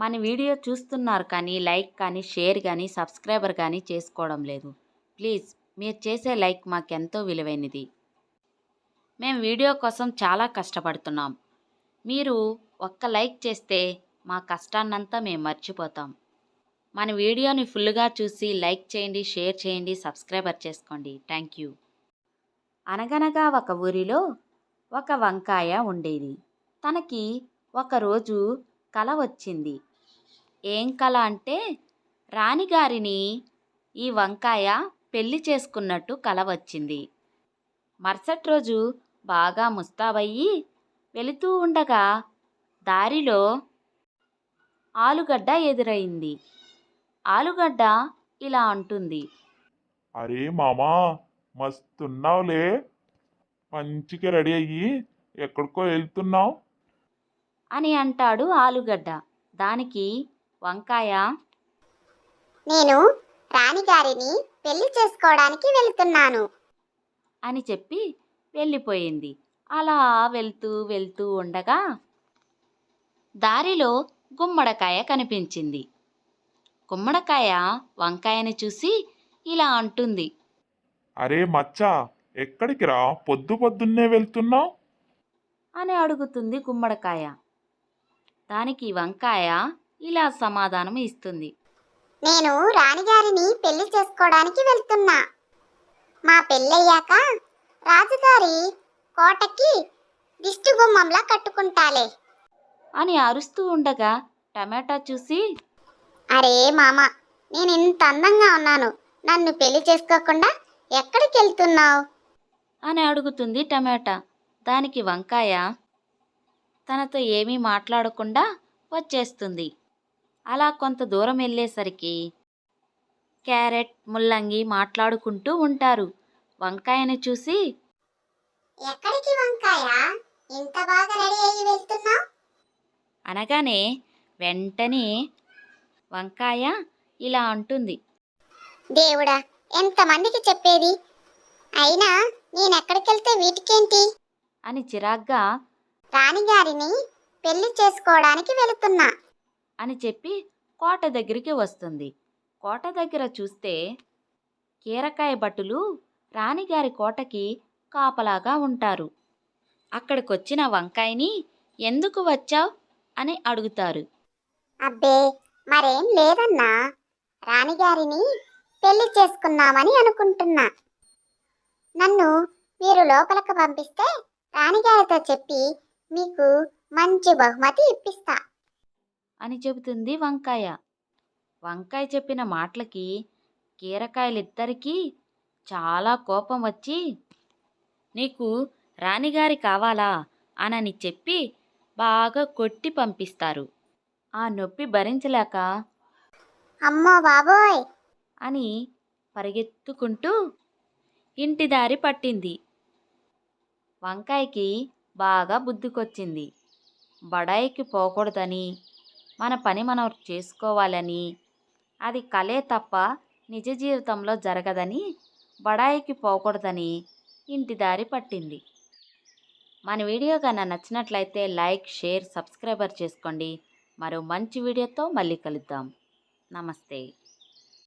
మన వీడియో చూస్తున్నారు కానీ లైక్ కానీ షేర్ కానీ సబ్స్క్రైబర్ కానీ చేసుకోవడం లేదు. ప్లీజ్ మీరు చేసే లైక్ మాకెంతో విలువైనది. మేము వీడియో కోసం చాలా కష్టపడుతున్నాం. మీరు ఒక్క లైక్ చేస్తే మా కష్టాన్నంతా మేము మర్చిపోతాం. మన వీడియోని ఫుల్గా చూసి లైక్ చేయండి షేర్ చేయండి సబ్స్క్రైబర్ చేసుకోండి. Thank you. అనగనగా ఒక ఊరిలో ఒక వంకాయ ఉండేది. తనకి ఒకరోజు కల వచ్చింది. ఏం కల అంటే రాణిగారిని ఈ వంకాయ పెళ్ళి చేసుకున్నట్టు కల వచ్చింది. మరుసటి రోజు బాగా ముస్తాబయ్యి వెళుతూ ఉండగా దారిలో ఆలుగడ్డ ఎదురైంది. ఆలుగడ్డ ఇలా అంటుంది. అరే మామా మస్తున్నావులే. మంచిగా రెడీ అయ్యి ఎక్కడికో వెళ్తున్నావు? అని అంటాడు ఆలుగడ్డ. దానికి వంకాయ? నేను రాణిగారిని పెళ్ళి చేసుకోవడానికి వెళ్తున్నాను. అని చెప్పి వెళ్ళిపోయింది. అలా వెళ్తూ వెళ్తూ ఉండగా దారిలో గుమ్మడికాయ కనిపించింది. గుమ్మడికాయ వంకాయని చూసి ఇలా అంటుంది. అరే మచ్చా ఎక్కడికి రా? పొద్దు పొద్దున్నే వెళ్తున్నావు? అని అడుగుతుంది గుమ్మడికాయ. దానికి వంకాయ ఇలా సమాధానం ఇస్తుంది. నేను రాణిగారిని పెళ్ళి చేసుకోవడానికి వెళ్తున్నా. మా పెళ్ళయ్యాక రాజుగారి కోటకి దిష్టి గుమ్మంలా కట్టుకుంటాలే. అని అరుస్తూ ఉండగా టమాటా చూసి అరే మామ నేను ఇంత అందంగా ఉన్నాను నన్ను పెళ్ళి చేసుకోకుండా ఎక్కడికి వెళ్తున్నావు? అని అడుగుతుంది టమాటా. దానికి వంకాయ తనతో ఏమీ మాట్లాడకుండా వచ్చేస్తుంది. అలా కొంత దూరం వెళ్ళేసరికి క్యారెట్ ముల్లంగి మాట్లాడుకుంటూ ఉంటారు. వంకాయని చూసి ఎక్కడికి వంకాయ? ఇంత బాగా రెడీ అయ్యి వెళ్తున్నావు? అనగానే వెంటనే వంకాయ ఇలా అంటుంది. దేవుడా ఎంతమందికి చెప్పేది? అయినా నేను ఎక్కడికి వెళ్తే వీటికేంటి? అని చిరాగ్గా రాణిగారిని పెళ్ళి చేసుకోవడానికి వెళుతున్నా. అని చెప్పి కోట దగ్గరికి వస్తుంది. కోట దగ్గర చూస్తే కీరకాయ భటులు రాణిగారి కోటకి కాపలాగా ఉంటారు. అక్కడికొచ్చిన వంకాయని ఎందుకు వచ్చావు? అని అడుగుతారు. అబ్బే మరేం లేదన్నా. రాణిగారిని పెళ్ళి చేసుకుందామని అనుకుంటున్నా. నన్ను మీరు లోపలికి పంపిస్తే రాణిగారితో చెప్పి మీకు మంచి బహుమతి ఇప్పిస్తా. అని చెబుతుంది వంకాయ. వంకాయ చెప్పిన మాటలకి కీరకాయలిద్దరికీ చాలా కోపం వచ్చి నీకు రాణిగారి కావాలా అనని చెప్పి బాగా కొట్టి పంపిస్తారు. ఆ నొప్పి భరించలేక అమ్మో బాబోయ్! అని పరిగెత్తుకుంటూ ఇంటి దారి పట్టింది. వంకాయకి బాగా బుద్ధికొచ్చింది. బడాయికి పోకూడదని మన పని మనం చేసుకోవాలని. అది కలే తప్ప నిజ జీవితంలో జరగదని బడాయికి పోకూడదని ఇంటి దారి పట్టింది. మన వీడియో కన్నా నచ్చినట్లయితే లైక్ షేర్ సబ్స్క్రైబర్ చేసుకోండి. మరో మంచి వీడియోతో మళ్ళీ కలుద్దాం. నమస్తే.